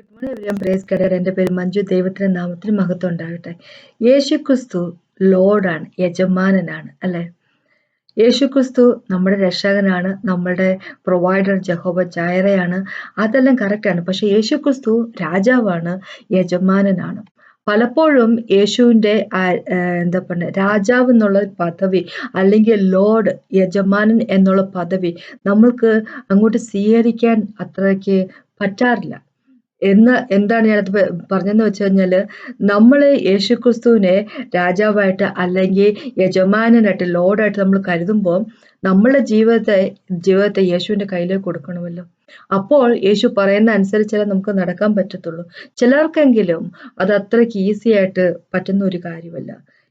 Everyone praise കടയുടെ എന്റെ പേര് മഞ്ജു. ദൈവത്തിന്റെ നാമത്തിന് മഹത്വം ഉണ്ടാകട്ടെ. യേശു ക്രിസ്തു ലോഡാണ് യജമാനനാണ് അല്ലേ? യേശു ക്രിസ്തു നമ്മുടെ രക്ഷകനാണ് നമ്മുടെ പ്രൊവൈഡർ ജഹോബ ചായറയാണ് അതെല്ലാം കറക്റ്റാണ് പക്ഷെ യേശു ക്രിസ്തു രാജാവാണ് യജമാനനാണ്. പലപ്പോഴും യേശുവിന്റെ എന്താ പറയുക രാജാവ് എന്നുള്ള പദവി അല്ലെങ്കിൽ ലോഡ് യജമാനൻ എന്നുള്ള പദവി നമ്മൾക്ക് അങ്ങോട്ട് സ്വീകരിക്കാൻ അത്രയ്ക്ക് പറ്റാറില്ല. എന്ന് എന്താണ് ഞാനത് പറഞ്ഞതെന്ന് വെച്ച് കഴിഞ്ഞാൽ നമ്മൾ യേശുക്രിസ്തുവിനെ രാജാവായിട്ട് അല്ലെങ്കിൽ യജമാനനായിട്ട് ലോഡായിട്ട് നമ്മൾ കരുതുമ്പോൾ നമ്മളുടെ ജീവിതത്തെ ജീവിതത്തെ യേശുവിന്റെ കയ്യിലേക്ക് കൊടുക്കണമല്ലോ. അപ്പോൾ യേശു പറയുന്ന അനുസരിച്ചാലേ നമുക്ക് നടക്കാൻ പറ്റത്തുള്ളൂ. ചിലർക്കെങ്കിലും അത് അത്രയ്ക്ക് ഈസി ആയിട്ട് പറ്റുന്ന ഒരു കാര്യമല്ല.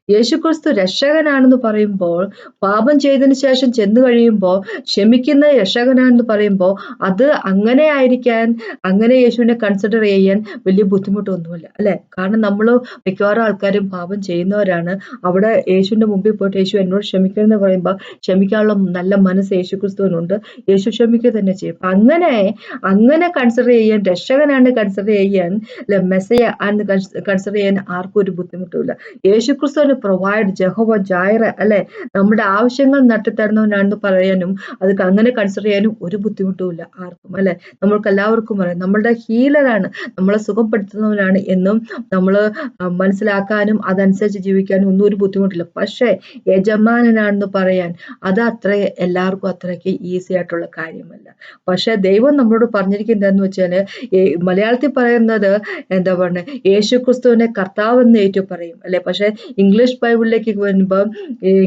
യേശുക്രിസ്തു രക്ഷകനാണെന്ന് പറയുമ്പോൾ പാപം ചെയ്തതിന് ശേഷം ചെന്നു കഴിയുമ്പോൾ ക്ഷമിക്കുന്ന രക്ഷകനാണെന്ന് പറയുമ്പോൾ അത് അങ്ങനെ ആയിരിക്കാൻ അങ്ങനെ യേശുവിനെ കൺസിഡർ ചെയ്യാൻ വലിയ ബുദ്ധിമുട്ടൊന്നുമില്ല. അല്ലെ? കാരണം നമ്മൾ മിക്കവാറും ആൾക്കാരും പാപം ചെയ്യുന്നവരാണ്. അവിടെ യേശുവിന്റെ മുമ്പിൽ പോയിട്ട് യേശു എന്നോട് ക്ഷമിക്കണമെന്ന് പറയുമ്പോൾ ക്ഷമിക്കാനുള്ള നല്ല മനസ്സ് യേശു ക്രിസ്തുവിനുണ്ട് യേശു ക്ഷമിക്കുക തന്നെ ചെയ്യും. അങ്ങനെ അങ്ങനെ കൺസിഡർ ചെയ്യാൻ രക്ഷകനാണ് കൺസിഡർ ചെയ്യാൻ അല്ലെ മെസ്സയ ആണെന്ന് കൺസിഡർ ചെയ്യാൻ ആർക്കും ഒരു ബുദ്ധിമുട്ടില്ല യേശു ക്രിസ്തുവിന് പ്രൊവൈഡ് ജഹോവ ജായറ അല്ലെ? നമ്മുടെ ആവശ്യങ്ങൾ നട്ടിത്തരുന്നവനാണെന്ന് പറയാനും അത് അങ്ങനെ കൺസിഡർ ചെയ്യാനും ഒരു ബുദ്ധിമുട്ടുമില്ല ആർക്കും അല്ലെ? നമ്മൾക്ക് എല്ലാവർക്കും അറിയാം. നമ്മളുടെ ഹീലറാണ് നമ്മളെ സുഖപ്പെടുത്തുന്നവനാണ് എന്നും നമ്മൾ മനസ്സിലാക്കാനും അതനുസരിച്ച് ജീവിക്കാനും ഒന്നും ഒരു ബുദ്ധിമുട്ടില്ല. പക്ഷേ യജമാനനാണെന്ന് പറയാൻ അത് അത്ര എല്ലാവർക്കും അത്രയ്ക്ക് ഈസി ആയിട്ടുള്ള കാര്യമല്ല. പക്ഷേ ദൈവം നമ്മളോട് പറഞ്ഞിരിക്കുന്നതെന്ന് വെച്ചാൽ മലയാളത്തിൽ പറയുന്നത് എന്താ പറയുക യേശു ക്രിസ്തുവിനെ കർത്താവ് എന്ന് ഏറ്റു പറയും അല്ലെ? പക്ഷെ ഇംഗ്ലീഷ് ഇംഗ്ലീഷ് ബൈബിളിലേക്ക് വരുമ്പോൾ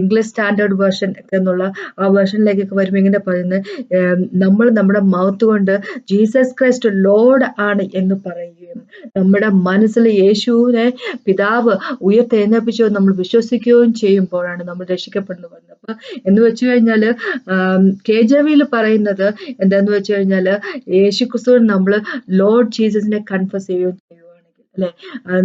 ഇംഗ്ലീഷ് സ്റ്റാൻഡേർഡ് വേർഷൻ എന്നുള്ള ആ വേർഷനിലേക്കൊക്കെ വരുമ്പോൾ ഇങ്ങനെ പറയുന്നത് നമ്മൾ നമ്മുടെ മൗത്ത് കൊണ്ട് ജീസസ് ക്രൈസ്റ്റ് ലോഡ് ആണ് എന്ന് പറയുകയും നമ്മുടെ മനസ്സിൽ യേശുവിനെ പിതാവ് ഉയർത്തെഴുന്നേപ്പിച്ചു നമ്മൾ വിശ്വസിക്കുകയും ചെയ്യുമ്പോഴാണ് നമ്മൾ രക്ഷിക്കപ്പെടുന്നത്. പറയുന്നത് അപ്പൊ എന്ന് വെച്ച് കഴിഞ്ഞാൽ കെ ജെ വിയിൽ പറയുന്നത് എന്താന്ന് വെച്ച് കഴിഞ്ഞാൽ യേശു ക്രിസ്തു നമ്മൾ ലോർഡ് ജീസസിനെ കൺഫസ് ചെയ്യുകയും ചെയ്യും. അല്ലെ?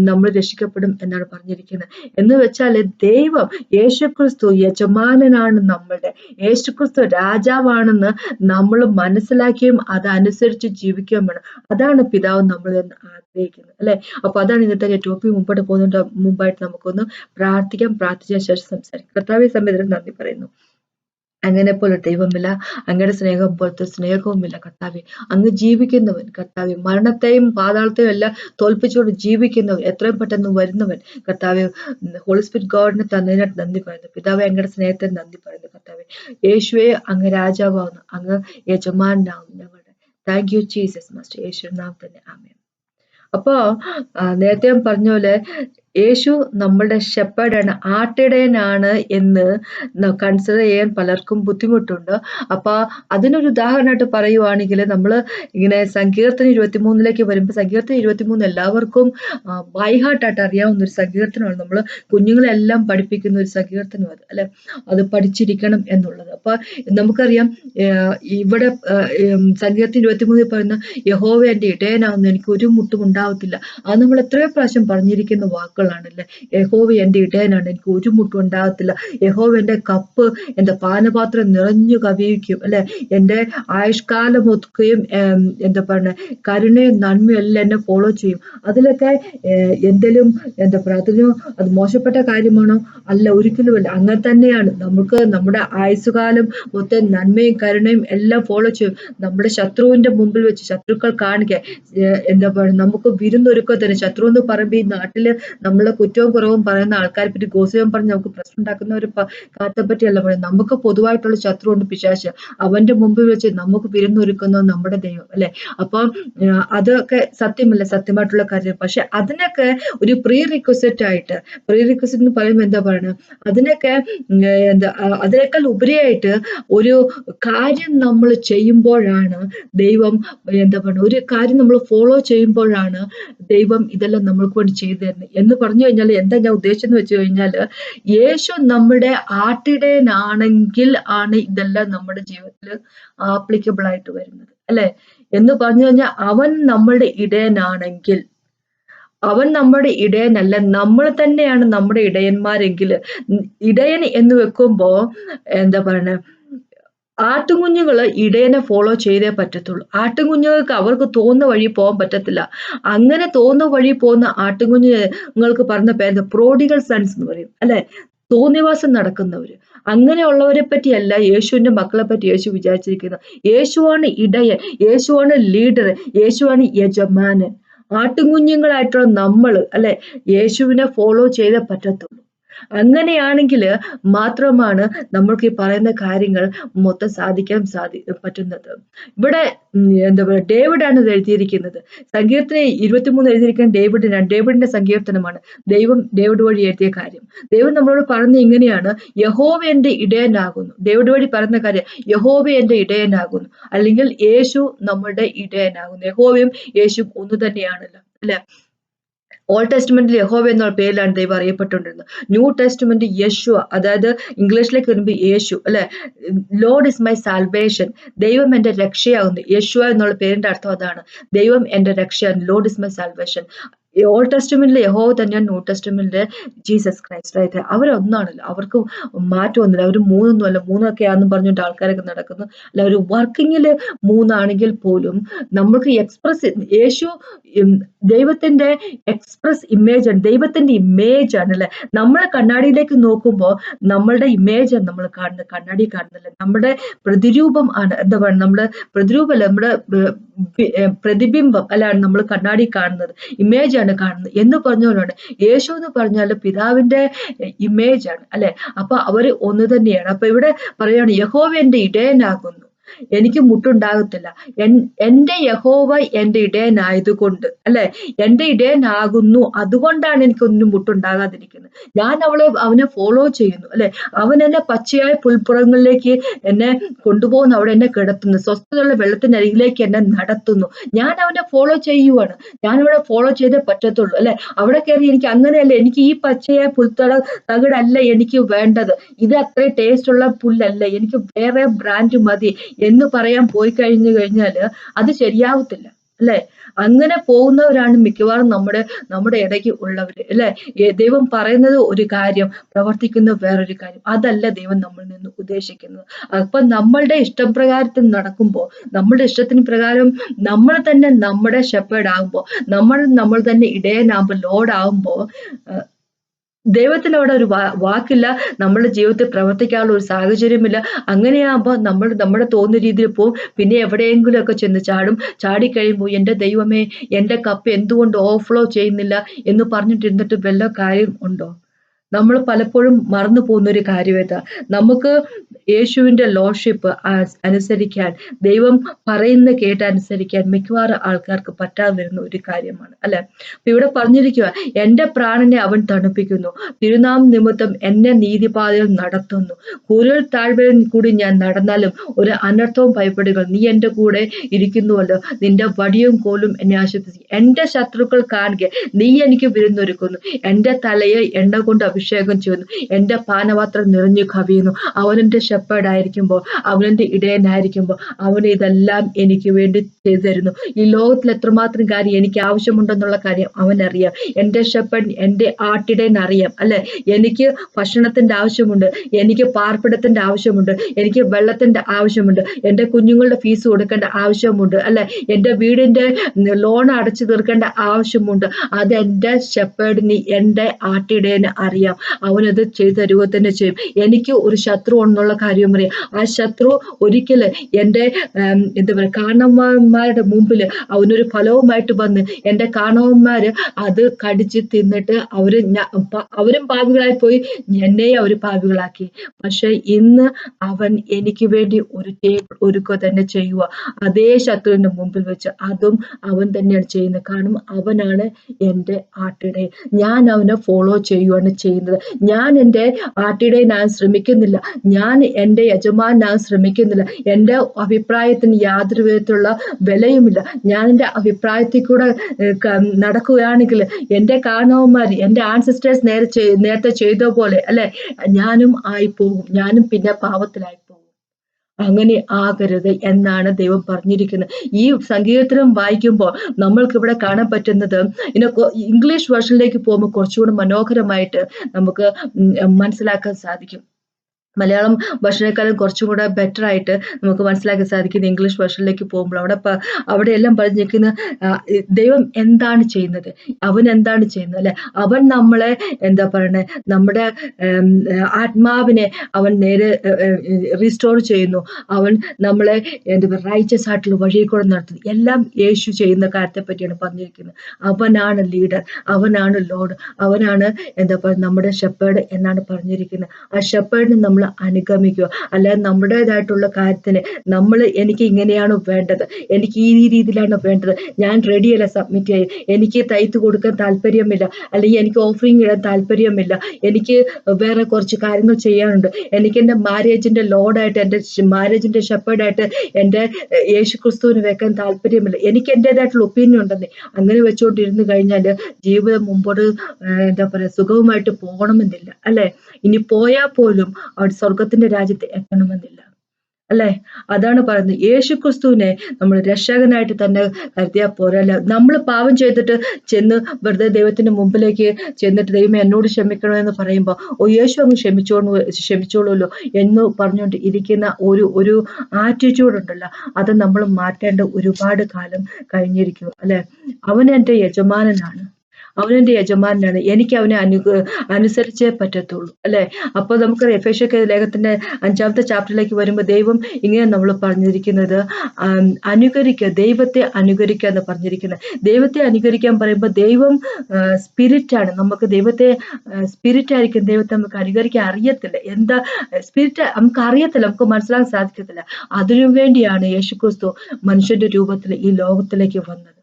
നമ്മൾ രക്ഷിക്കപ്പെടും എന്നാണ് പറഞ്ഞിരിക്കുന്നത്. എന്ന് വെച്ചാൽ ദൈവം യേശുക്രിസ്തു യജമാനനാണ് നമ്മളുടെ. യേശുക്രിസ്തു രാജാവാണെന്ന് നമ്മൾ മനസ്സിലാക്കിയും അതനുസരിച്ച് ജീവിക്കുകയും വേണം. അതാണ് പിതാവ് നമ്മൾ ആഗ്രഹിക്കുന്നത് അല്ലെ? അപ്പൊ അതാണ് ഇന്നത്തെ ടോപ്പി മുമ്പോട്ട് പോകുന്നതിന്റെ മുമ്പായിട്ട് നമുക്കൊന്ന് പ്രാർത്ഥിക്കാം. പ്രാർത്ഥിച്ച ശേഷം സംസാരിക്കാം. കർത്താവ് സമയത്തിന് നന്ദി പറയുന്നു. അങ്ങനെ പോലെ ദൈവമില്ല അങ്ങയുടെ സ്നേഹം പോലത്തെ സ്നേഹവുമില്ല കർത്താവെ. അങ്ങ് ജീവിക്കുന്നവൻ കർത്താവെ മരണത്തെയും പാതാളത്തെയും എല്ലാം തോൽപ്പിച്ചുകൊണ്ട് ജീവിക്കുന്നവൻ എത്രയും പെട്ടെന്ന് വരുന്നവൻ കർത്താവെ. ഹോളിസ്പിറ്റ് ഗോഡിനെ തന്നതിനായിട്ട് നന്ദി പറയുന്നു. പിതാവെ അങ്ങയുടെ സ്നേഹത്തെ നന്ദി പറയുന്നു കർത്താവെ. യേശുവെ അങ്ങ് രാജാവാകുന്നു. അങ്ങ് യജമാനാകുന്നു ഞങ്ങളുടെ. Thank you Jesus master Yesu നാം തന്നെ. ആമേ അപ്പോ നേരത്തെ പറഞ്ഞ പോലെ യേശു നമ്മളുടെ ഷെപ്പേഡാണ് ആട്ടിടയനാണ് എന്ന് കൺസിഡർ ചെയ്യാൻ പലർക്കും ബുദ്ധിമുട്ടുണ്ട്. അപ്പോൾ അതിനൊരു ഉദാഹരണമായിട്ട് പറയുവാണെങ്കിൽ നമ്മൾ ഇങ്ങനെ സങ്കീർത്തനം ഇരുപത്തിമൂന്നിലേക്ക് വരുമ്പോൾ സങ്കീർത്തനം ഇരുപത്തിമൂന്ന് എല്ലാവർക്കും ബൈ ഹാർട്ടായിട്ട് അറിയാവുന്ന ഒരു സങ്കീർത്തനമാണ്. നമ്മൾ കുഞ്ഞുങ്ങളെല്ലാം പഠിപ്പിക്കുന്ന ഒരു സങ്കീർത്തനം അത് അല്ലെ? അത് പഠിച്ചിരിക്കണം എന്നുള്ളത്. അപ്പോൾ നമുക്കറിയാം ഇവിടെ സങ്കീർത്തനം ഇരുപത്തിമൂന്നിൽ പറയുന്ന യഹോവ എന്റെ ഇടയനാവുന്ന എനിക്ക് ഒരു മുട്ടും ഉണ്ടാവത്തില്ല. അത് നമ്മൾ എത്രയോ പ്രാവശ്യം പറഞ്ഞിരിക്കുന്ന വാക്കുകൾ മക്കളാണല്ലേ? യഹോവ എന്റെ ഇടയനാണ് എനിക്ക് ഒരു മുട്ടും ഉണ്ടാകത്തില്ല യഹോവ എന്റെ കപ്പ് എന്റെ പാനപാത്രം നിറഞ്ഞു കവിയിക്കും അല്ലെ? എന്റെ ആയുഷ്കാലം ഒതുക്കുകയും എന്താ പറയുക കരുണയും നന്മയും എല്ലാം എന്നെ ഫോളോ ചെയ്യും. അതിലൊക്കെ എന്തെങ്കിലും എന്താ പറയുക അതിന് അത് മോശപ്പെട്ട കാര്യമാണോ? അല്ല ഒരിക്കലുമല്ല അങ്ങനെ തന്നെയാണ്. നമുക്ക് നമ്മുടെ ആയുസ്സുകാലം മൊത്തം നന്മയും കരുണയും എല്ലാം ഫോളോ ചെയ്യും. നമ്മുടെ ശത്രുവിന്റെ മുമ്പിൽ വെച്ച് ശത്രുക്കൾ കാണിക്കുക എന്താ പറയുക നമുക്ക് വിരുന്നൊരുക്കുക തന്നെ. ശത്രു എന്ന് പറയുമ്പോൾ ഈ നാട്ടിൽ നമ്മളെ കുറ്റവും കുറവും പറയുന്ന ആൾക്കാരെ പറ്റി ഗോസിയം പറഞ്ഞ് നമുക്ക് പ്രശ്നം ഉണ്ടാക്കുന്ന ഒരു കാത്തെ പറ്റിയല്ല പറയുന്നത്. നമുക്ക് പൊതുവായിട്ടുള്ള ശത്രുണ്ട് പിശാശ അവന്റെ മുമ്പിൽ വെച്ച് നമുക്ക് വിരുന്നൊരുക്കുന്ന നമ്മുടെ ദൈവം അല്ലെ? അപ്പം അതൊക്കെ സത്യമല്ല സത്യമായിട്ടുള്ള കാര്യം പക്ഷെ അതിനൊക്കെ ഒരു പ്രീ റിക്വസിറ്റ് ആയിട്ട് പ്രീ റിക്വസിറ്റ് എന്ന് പറയുമ്പോൾ എന്താ പറയുന്നത് അതിനൊക്കെ എന്താ അതിനേക്കാൾ ഉപരിയായിട്ട് ഒരു കാര്യം നമ്മൾ ചെയ്യുമ്പോഴാണ് ദൈവം എന്താ പറയുക ഒരു കാര്യം നമ്മൾ ഫോളോ ചെയ്യുമ്പോഴാണ് ദൈവം ഇതെല്ലാം നമ്മൾക്ക് വേണ്ടി ചെയ്തു തരുന്നത് എന്ന് പറഞ്ഞു കഴിഞ്ഞാൽ എന്താ ഞാൻ ഉദ്ദേശിച്ചെന്ന് വെച്ച് കഴിഞ്ഞാൽ യേശു നമ്മുടെ ആട്ടിടേനാണെങ്കിൽ ആണ് ഇതെല്ലാം നമ്മുടെ ജീവിതത്തിൽ ആപ്ലിക്കബിൾ ആയിട്ട് വരുന്നത്. അല്ലെ? എന്ന് പറഞ്ഞു കഴിഞ്ഞാൽ അവൻ നമ്മുടെ ഇടയനാണെങ്കിൽ അവൻ നമ്മുടെ ഇടയനല്ല നമ്മൾ തന്നെയാണ് നമ്മുടെ ഇടയന്മാരെങ്കിൽ ഇടയൻ എന്ന് വെക്കുമ്പോ എന്താ പറയുക ആട്ടുകുഞ്ഞുങ്ങൾ ഇടയനെ ഫോളോ ചെയ്തേ പറ്റത്തുള്ളൂ. ആട്ടുകുഞ്ഞുങ്ങൾക്ക് അവർക്ക് തോന്നുന്ന വഴി പോകാൻ പറ്റത്തില്ല. അങ്ങനെ തോന്നുന്ന വഴി പോകുന്ന ആട്ടുകുഞ്ഞുങ്ങൾക്ക് പറഞ്ഞ പേര് പ്രോഡിഗൽ സൺസ് എന്ന് പറയും. അല്ലെ? തോന്നിവാസം നടക്കുന്നവർ അങ്ങനെയുള്ളവരെ പറ്റിയല്ല യേശുവിന്റെ മക്കളെ പറ്റി യേശു വിചാരിച്ചിരിക്കുന്നത് യേശുവാണ് ഇടയൻ. യേശുവാണ് ലീഡർ യേശുവാണ് യജമാനൻ. ആട്ടുകുഞ്ഞുങ്ങളായിട്ടുള്ള നമ്മൾ അല്ലെ? യേശുവിനെ ഫോളോ ചെയ്തേ പറ്റത്തുള്ളൂ. അങ്ങനെയാണെങ്കിൽ മാത്രമാണ് നമ്മൾക്ക് ഈ പറയുന്ന കാര്യങ്ങൾ മൊത്തം സാധിക്കാൻ സാധി പറ്റുന്നത്. ഇവിടെ എന്താ പറയുക ഡേവിഡാണ് ഇത് എഴുതിയിരിക്കുന്നത്. സങ്കീർത്തന ഇരുപത്തിമൂന്ന് എഴുതിയിരിക്കുന്ന ഡേവിഡിനാണ്. ഡേവിഡിന്റെ സങ്കീർത്തനമാണ്. ദൈവം ഡേവിഡ് വഴി എഴുതിയ കാര്യം. ദൈവം നമ്മളോട് പറഞ്ഞ ഇങ്ങനെയാണ്. യഹോവ എന്റെ ഇടയനാകുന്നു. ഡേവിഡ് വഴി പറയുന്ന കാര്യം യഹോവ എന്റെ ഇടയനാകുന്നു. അല്ലെങ്കിൽ യേശു നമ്മുടെ ഇടയനാകുന്നു. യഹോവയും യേശു ഒന്ന് തന്നെയാണല്ലോ. അല്ലെ? ഓൾഡ് ടെസ്റ്റ്മെന്റിൽ യഹോവ എന്ന പേരിലാണ് ദൈവം അറിയപ്പെട്ടുകൊണ്ടിരുന്നത്. ന്യൂ ടെസ്റ്റ്മെന്റ് യേശു അതായത് ഇംഗ്ലീഷിലേക്ക് വരുമ്പോൾ യേശു അല്ലെ? ലോഡ് ഇസ് മൈ സാൽവേഷൻ ദൈവം എന്റെ രക്ഷയാകുന്നു. യേശു എന്നുള്ള പേരിന്റെ അർത്ഥം അതാണ്. ദൈവം എന്റെ രക്ഷയാണ്. Lord is my salvation old ടെസ്റ്റ്മെന്റിലെ യഹോ തന്നെയാണ് ന്യൂ ടെസ്റ്റ്മെന്റിലെ ജീസസ് ക്രൈസ്റ്റ് ആയിട്ട് അവരൊന്നാണല്ലോ. അവർക്ക് മാറ്റമൊന്നുമില്ല അവർ മൂന്നൊന്നും അല്ല. മൂന്നൊക്കെ ആണെന്ന് പറഞ്ഞുകൊണ്ട് ആൾക്കാരൊക്കെ നടക്കുന്നു. അല്ല ഒരു വർക്കിങ്ങിൽ മൂന്നാണെങ്കിൽ പോലും നമ്മൾക്ക് എക്സ്പ്രസ് യേശു ദൈവത്തിന്റെ എക്സ്പ്രസ് ഇമേജ് ആണ്. ദൈവത്തിന്റെ ഇമേജ് ആണ് അല്ലെ? നമ്മളെ കണ്ണാടിയിലേക്ക് നോക്കുമ്പോൾ നമ്മളുടെ ഇമേജ് ആണ് നമ്മൾ കാണുന്നത്. കണ്ണാടി കാണുന്നില്ല നമ്മുടെ പ്രതിരൂപം ആണ്. എന്താ പറയുക നമ്മുടെ പ്രതിരൂപമല്ല. നമ്മുടെ പ്രതിബിംബം അല്ലാണ് നമ്മൾ കണ്ണാടി കാണുന്നത് ഇമേജ് ആണ് കാണുന്നത് എന്ന് പറഞ്ഞുകൊണ്ടാണ് യേശു എന്ന് പറഞ്ഞാൽ പിതാവിന്റെ ഇമേജ് ആണ് അല്ലെ? അപ്പൊ അവർ ഒന്ന് തന്നെയാണ്. അപ്പൊ ഇവിടെ പറയാണ് യഹോവ എന്റെ ഇടയനാകുന്നു. എനിക്ക് മുട്ടുണ്ടാകത്തില്ല. എന്റെ യഹോവ എന്റെ ഇടയനായതുകൊണ്ട് അല്ലെ? എന്റെ ഇടയനാകുന്നു അതുകൊണ്ടാണ് എനിക്ക് ഒന്നും മുട്ടുണ്ടാകാതിരിക്കുന്നത്. ഞാൻ അവളെ അവനെ ഫോളോ ചെയ്യുന്നു അല്ലെ? അവൻ എന്നെ പച്ചയായ പുൽപ്പുറങ്ങളിലേക്ക് എന്നെ കൊണ്ടുപോകുന്നു അവിടെ എന്നെ കിടത്തുന്നു സ്വസ്ഥതയുള്ള വെള്ളത്തിനരികിലേക്ക് എന്നെ നടത്തുന്നു. ഞാൻ അവനെ ഫോളോ ചെയ്യുവാണ്. ഞാൻ അവിടെ ഫോളോ ചെയ്തേ പറ്റത്തുള്ളൂ അല്ലെ? അവിടെ കയറി എനിക്ക് അങ്ങനെയല്ല എനിക്ക് ഈ പച്ചയായ പുൽത്തട തകിടല്ല എനിക്ക് വേണ്ടത്. ഇത് അത്ര ടേസ്റ്റ് ഉള്ള പുല്ലല്ല. എനിക്ക് വേറെ ബ്രാൻഡ് മതി. എന്ന് പറയാൻ പോയി കഴിഞ്ഞു കഴിഞ്ഞാൽ അത് ശരിയാവത്തില്ല അല്ലെ? അങ്ങനെ പോകുന്നവരാണ് മിക്കവാറും നമ്മുടെ നമ്മുടെ ഇടയ്ക്ക് ഉള്ളവര് അല്ലെ? ദൈവം പറയുന്നത് ഒരു കാര്യം പ്രവർത്തിക്കുന്ന വേറൊരു കാര്യം. അതല്ല ദൈവം നമ്മളിൽ നിന്ന് ഉദ്ദേശിക്കുന്നത്. അപ്പൊ നമ്മളുടെ ഇഷ്ടപ്രകാരത്തിൽ നടക്കുമ്പോൾ നമ്മുടെ ഇഷ്ടത്തിന് പ്രകാരം നമ്മൾ തന്നെ നമ്മുടെ ഷെപ്പേഡ് ആകുമ്പോൾ നമ്മൾ നമ്മൾ തന്നെ ഇടയനാകുമ്പോൾ ലോഡ് ആകുമ്പോൾ ദൈവത്തിന് അവിടെ ഒരു വാക്കില്ല. നമ്മുടെ ജീവിതത്തിൽ പ്രവർത്തിക്കാനുള്ള ഒരു സാഹചര്യമില്ല. അങ്ങനെയാകുമ്പോൾ നമ്മൾ നമ്മുടെ തോന്നുന്ന രീതിയിൽ പോവും. പിന്നെ എവിടെയെങ്കിലും ഒക്കെ ചെന്ന് ചാടും. ചാടിക്കഴിയുമ്പോൾ എന്റെ ദൈവമേ എന്റെ കപ്പ് എന്തുകൊണ്ട് ഓവർഫ്ലോ ചെയ്യുന്നില്ല? എന്ന് പറഞ്ഞിട്ടിരുന്നിട്ട് വല്ല കാര്യം ഉണ്ടോ? നമ്മൾ പലപ്പോഴും മറന്നു പോകുന്ന ഒരു കാര്യമേതാ നമുക്ക് യേശുവിന്റെ ലോഷിപ്പ് അനുസരിക്കാൻ ദൈവം പറയുന്ന കേട്ട് അനുസരിക്കാൻ മിക്കവാറും ആൾക്കാർക്ക് പറ്റാതെ വരുന്ന ഒരു കാര്യമാണ് അല്ലെ? ഇവിടെ പറഞ്ഞിരിക്കുക എന്റെ പ്രാണനെ അവൻ തണുപ്പിക്കുന്നു തിരുനാം നിമിത്തം എന്നെ നീതിപാതയിൽ നടത്തുന്നു. കൂടുതൽ താഴ്വരയിൽ കൂടി ഞാൻ നടന്നാലും ഒരു അനർത്ഥവും ഭയപ്പെടുക നീ എന്റെ കൂടെ ഇരിക്കുന്നുവല്ലോ നിന്റെ വടിയും കോലും എന്നെ ആശ്വസിക്കും എന്റെ ശത്രുക്കൾ കാണുക നീ എനിക്ക് വിരുന്നൊരുക്കുന്നു. എന്റെ തലയെ എണ്ണ കൊണ്ട് അഭിഷേകം ചെയ്യുന്നു എന്റെ പാനപാത്രം നിറഞ്ഞു കവിയുന്നു. അവനെന്റെ ഷെപ്പേഡായിരിക്കുമ്പോൾ അവനെന്റെ ഇടയനായിരിക്കുമ്പോൾ അവൻ ഇതെല്ലാം എനിക്ക് വേണ്ടി ചെയ്തു തരുന്നു ഈ ലോകത്തിൽ എത്രമാത്രം കാര്യം എനിക്ക് ആവശ്യമുണ്ടെന്നുള്ള കാര്യം അവനറിയാം. എന്റെ ഷെപ്പേഡ് എന്റെ ആട്ടിടേനറിയാം അല്ലെ? എനിക്ക് ഭക്ഷണത്തിന്റെ ആവശ്യമുണ്ട് എനിക്ക് പാർപ്പിടത്തിന്റെ ആവശ്യമുണ്ട് എനിക്ക് വെള്ളത്തിന്റെ ആവശ്യമുണ്ട് എന്റെ കുഞ്ഞുങ്ങളുടെ ഫീസ് കൊടുക്കേണ്ട ആവശ്യമുണ്ട് അല്ലെ? എന്റെ വീടിന്റെ ലോൺ അടച്ചു തീർക്കേണ്ട ആവശ്യമുണ്ട്. അത് എന്റെ ഷെപ്പേഡിന് എന്റെ ആട്ടിടേന് അറിയാം. അവനത് ചെയ്തു തരുക തന്നെ ചെയ്യും. എനിക്ക് ഒരു ശത്രു എന്നുള്ള കാര്യം പറയാം. ആ ശത്രു ഒരിക്കൽ എന്റെ എന്താ പറയുക കാണവന്മാരുടെ മുമ്പിൽ അവനൊരു ഫലവുമായിട്ട് വന്ന് എന്റെ കാണവന്മാർ അത് കടിച്ച് തിന്നിട്ട് അവർ അവരും പാവികളായി പോയി. എന്നെയും അവർ പാവികളാക്കി പക്ഷെ ഇന്ന് അവൻ എനിക്ക് വേണ്ടി ഒരു ടേബിൾ ഒരുക്കുക തന്നെ ചെയ്യുക അതേ ശത്രുവിന്റെ മുമ്പിൽ വെച്ച് അതും അവൻ തന്നെയാണ് ചെയ്യുന്നത്. കാരണം അവനാണ് എന്റെ ആട്ടിടെ ഞാൻ അവനെ ഫോളോ ചെയ്യുകയാണ് ചെയ്യുന്നത്. ഞാൻ എന്റെ ഞാൻ ശ്രമിക്കുന്നില്ല. ഞാൻ എന്റെ യജമാനാകാൻ ശ്രമിക്കുന്നില്ല. എന്റെ അഭിപ്രായത്തിന് യാതൊരു വിധത്തിലുള്ള വിലയുമില്ല. ഞാൻ എന്റെ അഭിപ്രായത്തിൽ കൂടെ നടക്കുകയാണെങ്കിൽ എന്റെ കാരണവന്മാർ എന്റെ ആൻസിസ്റ്റേഴ്സ് നേരെ നേരത്തെ ചെയ്ത പോലെ അല്ലെ? ഞാനും ആയിപ്പോകും. ഞാനും പിന്നെ പാവത്തിലായി അങ്ങനെ ആകരുത് എന്നാണ് ദൈവം പറഞ്ഞിരിക്കുന്നത്. ഈ സങ്കീർത്തനം വായിക്കുമ്പോൾ നമ്മൾക്ക് ഇവിടെ കാണാൻ പറ്റുന്നത് ഇനി ഇംഗ്ലീഷ് വേർഷനിലേക്ക് പോകുമ്പോൾ കുറച്ചുകൂടി മനോഹരമായിട്ട് നമുക്ക് മനസ്സിലാക്കാൻ സാധിക്കും. മലയാളം ഭാഷയെക്കാളും കുറച്ചും കൂടെ ബെറ്റർ ആയിട്ട് നമുക്ക് മനസ്സിലാക്കാൻ സാധിക്കുന്നത് ഇംഗ്ലീഷ് ഭാഷയിലേക്ക് പോകുമ്പോൾ അവിടെ അവിടെ എല്ലാം പറഞ്ഞു നിൽക്കുന്ന ദൈവം എന്താണ് ചെയ്യുന്നത്? അവൻ എന്താണ് ചെയ്യുന്നത് അല്ലെ? അവൻ നമ്മളെ എന്താ പറയണേ നമ്മുടെ ആത്മാവിനെ അവൻ നേരെ റീസ്റ്റോർ ചെയ്യുന്നു. അവൻ നമ്മളെ എന്താ പറയുക റൈച്ചസ് ആയിട്ടുള്ള വഴിയിൽ കൂടെ നടത്തുന്നു. എല്ലാം യേശു ചെയ്യുന്ന കാര്യത്തെ പറ്റിയാണ് പറഞ്ഞിരിക്കുന്നത്. അവനാണ് ലീഡർ അവനാണ് ലോഡ് അവനാണ് എന്താ പറയുക നമ്മുടെ ഷെപ്പേഡ് എന്നാണ് പറഞ്ഞിരിക്കുന്നത്. ആ ഷെപ്പേഡിന് നമ്മൾ അനുഗമിക്കുക. അല്ലാതെ നമ്മുടേതായിട്ടുള്ള കാര്യത്തിന് നമ്മൾ എനിക്ക് ഇങ്ങനെയാണ് വേണ്ടത്? എനിക്ക് ഈ രീതിയിലാണ് വേണ്ടത്? ഞാൻ റെഡിയല്ല സബ്മിറ്റ് ചെയ്യും എനിക്ക് തയ്ത്ത് കൊടുക്കാൻ താല്പര്യമില്ല. അല്ലെങ്കിൽ എനിക്ക് ഓഫറിങ് ഇടാൻ താല്പര്യമില്ല. എനിക്ക് വേറെ കുറച്ച് കാര്യങ്ങൾ ചെയ്യാനുണ്ട്. എനിക്ക് എന്റെ മാരേജിന്റെ ലോഡായിട്ട് എന്റെ മാരേജിന്റെ ഷെപ്പേഡായിട്ട് എന്റെ യേശു ക്രിസ്തുവിന് വെക്കാൻ താല്പര്യമില്ല. എനിക്ക് എന്റെതായിട്ടുള്ള ഒപ്പീനിയൻ ഉണ്ടെന്ന്. അങ്ങനെ വെച്ചുകൊണ്ടിരുന്നു കഴിഞ്ഞാൽ ജീവിതം മുമ്പോട്ട് എന്താ പറയുക സുഖവുമായിട്ട് പോകണമെന്നില്ല. അല്ലേ? ഇനി പോയാൽ പോലും അവിടെ സ്വർഗത്തിന്റെ രാജ്യത്ത് എത്തണമെന്നില്ല. അല്ലെ? അതാണ് പറയുന്നത്. യേശു ക്രിസ്തുവിനെ നമ്മൾ രക്ഷകനായിട്ട് തന്നെ കരുതിയാൽ പോരല്ല നമ്മൾ പാപം ചെയ്തിട്ട് ചെന്ന് വെറുതെ ദൈവത്തിന്റെ മുമ്പിലേക്ക് ചെന്നിട്ട് ദൈവം എന്നോട് ക്ഷമിക്കണമെന്ന് പറയുമ്പോൾ ഓ യേശു അങ്ങ് ക്ഷമിച്ചോളൂ ക്ഷമിച്ചോളൂല്ലോ എന്ന് പറഞ്ഞുകൊണ്ട് ഇരിക്കുന്ന ഒരു ഒരു ആറ്റിറ്റ്യൂഡ് ഉണ്ടല്ലോ. അത് നമ്മൾ മാറ്റേണ്ട ഒരുപാട് കാലം കഴിഞ്ഞിരിക്കും അല്ലെ? അവൻ എന്റെ യജമാനനാണ്. അവനെന്റെ യജമാനാണ് എനിക്ക് അവനെ അനു അനുസരിച്ചേ പറ്റത്തുള്ളൂ അല്ലെ? അപ്പോൾ നമുക്ക് എഫേഷ്യക്ക് ലേഖത്തിന്റെ അഞ്ചാമത്തെ ചാപ്റ്ററിലേക്ക് വരുമ്പോൾ ദൈവം ഇങ്ങനെ നമ്മൾ പറഞ്ഞിരിക്കുന്നത് അനുകരിക്കുക ദൈവത്തെ അനുകരിക്കുക എന്ന് പറഞ്ഞിരിക്കുന്നത്. ദൈവത്തെ അനുകരിക്കാൻ പറയുമ്പോൾ ദൈവം സ്പിരിറ്റ് ആണ് നമുക്ക് ദൈവത്തെ സ്പിരിറ്റ് ആയിരിക്കും ദൈവത്തെ നമുക്ക് അനുകരിക്കാൻ അറിയത്തില്ല. എന്താ സ്പിരിറ്റ് നമുക്ക് അറിയത്തില്ല നമുക്ക് മനസ്സിലാക്കാൻ സാധിക്കത്തില്ല. അതിനു വേണ്ടിയാണ് യേശുക്രിസ്തു മനുഷ്യന്റെ രൂപത്തിൽ ഈ ലോകത്തിലേക്ക് വന്നത്.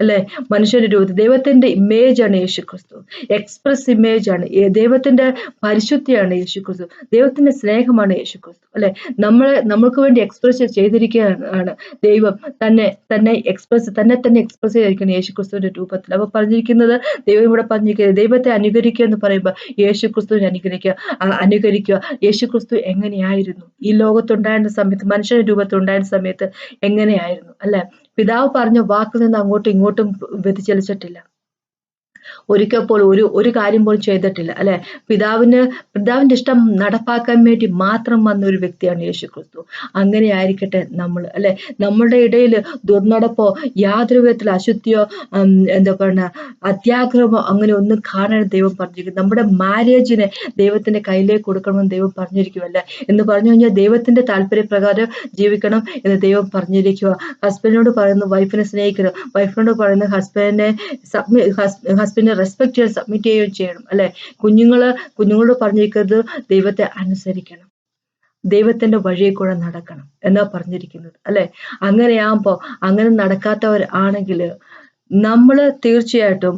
അല്ലെ? മനുഷ്യന്റെ രൂപത്തിൽ. ദൈവത്തിന്റെ ഇമേജ് ആണ് യേശു ക്രിസ്തു എക്സ്പ്രസ് ഇമേജ് ആണ് ദൈവത്തിന്റെ പരിശുദ്ധിയാണ് യേശു ക്രിസ്തു ദൈവത്തിന്റെ സ്നേഹമാണ് യേശു ക്രിസ്തു അല്ലെ? നമ്മളെ നമ്മൾക്ക് വേണ്ടി എക്സ്പ്രസ് ചെയ്തിരിക്കുകയാണ് ദൈവം. തന്നെ തന്നെ എക്സ്പ്രസ് തന്നെ തന്നെ എക്സ്പ്രസ് ചെയ്തിരിക്കുന്ന യേശു ക്രിസ്തുവിന്റെ രൂപത്തിൽ. അപ്പൊ പറഞ്ഞിരിക്കുന്നത് ദൈവം ഇവിടെ പറഞ്ഞിരിക്കുന്നത് ദൈവത്തെ അനുകരിക്കുക എന്ന് പറയുമ്പോൾ യേശു ക്രിസ്തുവിനെ അനുകരിക്കുക അനുകരിക്കുക. യേശു ക്രിസ്തു എങ്ങനെയായിരുന്നു? ഈ ലോകത്തുണ്ടായിരുന്ന സമയത്ത് മനുഷ്യന്റെ രൂപത്തിൽ ഉണ്ടായിരുന്ന സമയത്ത് എങ്ങനെയായിരുന്നു? അല്ലെ? പിതാവ് പറഞ്ഞ വാക്കിൽ നിന്ന് അങ്ങോട്ടും ഇങ്ങോട്ടും വ്യതിചലിച്ചിട്ടില്ല. ഒരിക്കൽ പോലും ഒരു ഒരു കാര്യം പോലും ചെയ്തിട്ടില്ല അല്ലെ? പിതാവിന് പിതാവിന്റെ ഇഷ്ടം നടപ്പാക്കാൻ വേണ്ടി മാത്രം വന്ന ഒരു വ്യക്തിയാണ് യേശു ക്രിസ്തു അങ്ങനെ ആയിരിക്കട്ടെ നമ്മൾ അല്ലെ? നമ്മളുടെ ഇടയിൽ ദുർനടപ്പോ യാതൊരു വിധത്തിൽ അശുദ്ധിയോ എന്താ പറയുക അത്യാഗ്രഹമോ അങ്ങനെ ഒന്നും കാണാൻ ദൈവം പറഞ്ഞിരിക്കും നമ്മുടെ മാരേജിനെ ദൈവത്തിന്റെ കയ്യിലേക്ക് കൊടുക്കണമെന്ന് ദൈവം പറഞ്ഞിരിക്കുമല്ലേ എന്ന് പറഞ്ഞു കഴിഞ്ഞാൽ ദൈവത്തിന്റെ താല്പര്യപ്രകാരം ജീവിക്കണം എന്ന് ദൈവം പറഞ്ഞിരിക്കുക ഹസ്ബൻഡിനോട് പറയുന്നു വൈഫിനെ സ്നേഹിക്കണം വൈഫിനോട് പറയുന്നു ഹസ്ബൻഡിനെ ഹസ്ബൻഡിനെ റെസ്പെക്ട് ചെയ്യാൻ സബ്മിറ്റ് ചെയ്യുകയും ചെയ്യണം അല്ലെ? കുഞ്ഞുങ്ങൾ കുഞ്ഞുങ്ങളോട് പറഞ്ഞിരിക്കുന്നത് ദൈവത്തെ അനുസരിക്കണം. ദൈവത്തിന്റെ വഴിയെ കൂടെ നടക്കണം എന്നാ പറഞ്ഞിരിക്കുന്നത് അല്ലെ? അങ്ങനെയാകുമ്പോ അങ്ങനെ നടക്കാത്തവർ ആണെങ്കിൽ നമ്മൾ തീർച്ചയായിട്ടും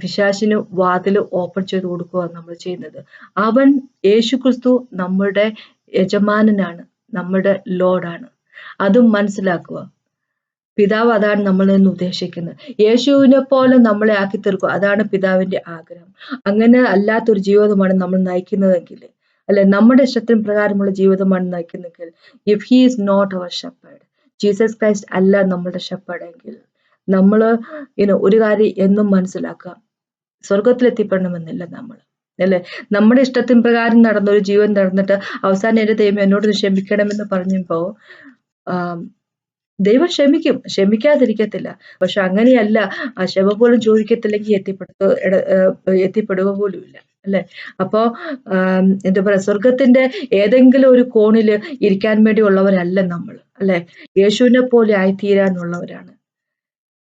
പിശാശിന് വാതിൽ ഓപ്പൺ ചെയ്ത് കൊടുക്കുക നമ്മൾ ചെയ്യുന്നത്. അവൻ യേശു ക്രിസ്തു നമ്മുടെ യജമാനനാണ് നമ്മുടെ ലോഡാണ് അതും മനസ്സിലാക്കുക. പിതാവ് അതാണ് നമ്മളിൽ നിന്ന് ഉദ്ദേശിക്കുന്നത്. യേശുവിനെ പോലെ നമ്മളെ ആക്കി തീർക്കും അതാണ് പിതാവിന്റെ ആഗ്രഹം. അങ്ങനെ അല്ലാത്തൊരു ജീവിതമാണ് നമ്മൾ നയിക്കുന്നതെങ്കിൽ അല്ലെ നമ്മുടെ ഇഷ്ടത്തിന് പ്രകാരമുള്ള ജീവിതമാണ് നയിക്കുന്നതെങ്കിൽ if he is not our shepherd Jesus Christ അല്ല നമ്മുടെ ഷെപ്പേഡെങ്കിൽ നമ്മൾ ഇനി ഒരു കാര്യം എന്നും മനസ്സിലാക്കാം സ്വർഗത്തിലെത്തിപ്പെടണമെന്നില്ല നമ്മൾ അല്ലെ? നമ്മുടെ ഇഷ്ടത്തിന് പ്രകാരം നടന്ന ഒരു ജീവൻ നടന്നിട്ട് അവസാനം എന്റെ ദൈവം എന്നോട് ക്ഷമിക്കണമെന്ന് പറഞ്ഞപ്പോ ദൈവം ക്ഷമിക്കും. ക്ഷമിക്കാതിരിക്കത്തില്ല. പക്ഷെ അങ്ങനെയല്ല ആ ക്ഷമ പോലും ചോദിക്കത്തില്ലെങ്കിൽ എത്തിപ്പെടുത്തു എത്തിപ്പെടുക പോലും ഇല്ല അല്ലെ? അപ്പോ എന്താ പറയാ സ്വർഗത്തിന്റെ ഏതെങ്കിലും ഒരു കോണിൽ ഇരിക്കാൻ വേണ്ടി ഉള്ളവരല്ല നമ്മൾ. അല്ലെ? യേശുവിനെ പോലെ ആയിത്തീരാനുള്ളവരാണ്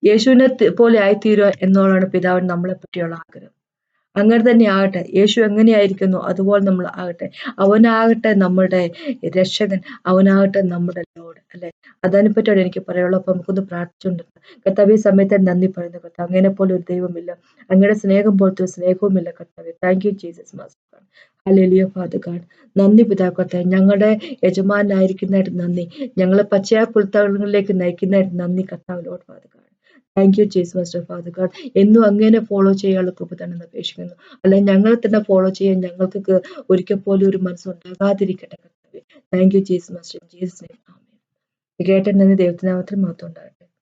യേശുവിനെ പോലെ ആയിത്തീരുക എന്നുള്ളതാണ് പിതാവിന് നമ്മളെ പറ്റിയുള്ള ആഗ്രഹം. അങ്ങനെ തന്നെ ആകട്ടെ. യേശു എങ്ങനെയായിരിക്കുന്നു? അതുപോലെ നമ്മൾ ആകട്ടെ. അവനാകട്ടെ നമ്മുടെ രക്ഷകൻ. അവനാകട്ടെ നമ്മുടെ ലോഡ് അല്ലെ? പറ്റിയാണ് എനിക്ക് പറയുള്ളൂ അപ്പൊ നമുക്കൊന്ന് പ്രാർത്ഥിച്ചുണ്ട് കർത്താവ് ഈ സമയത്ത് നന്ദി പറയുന്നു കർത്താവ്. അങ്ങനെ പോലെ ഒരു ദൈവമില്ല. അങ്ങയുടെ സ്നേഹം പോലത്തെ ഒരു സ്നേഹവുമില്ല കർത്താവ്. Thank you Jesus master അല്ലെലിയോ father God നന്ദി പിതാക്കത്തെ ഞങ്ങളുടെ യജമാനായിരിക്കുന്നതായിട്ട് നന്ദി. ഞങ്ങളെ പച്ചയാ പുൽത്തകളിലേക്ക് നയിക്കുന്നതായിട്ട് നന്ദി കർത്താവ് Lord Father thank you Jesus master Father God എന്നും അങ്ങനെ ഫോളോ ചെയ്യാനുള്ള കൃപ തന്നെ അപേക്ഷിക്കുന്നു. അല്ലെ ഞങ്ങളെ തന്നെ ഫോളോ ചെയ്യാൻ ഞങ്ങൾക്ക് ഒരിക്കൽ പോലും ഒരു മനസ്സുണ്ടാകാതിരിക്കട്ടെ കർത്താവ്. Thank you Jesus master Jesus name കേട്ടെന്നു ദൈവത്തിനാമത്തിൽ മാത്രം ഉണ്ടാകട്ടെ.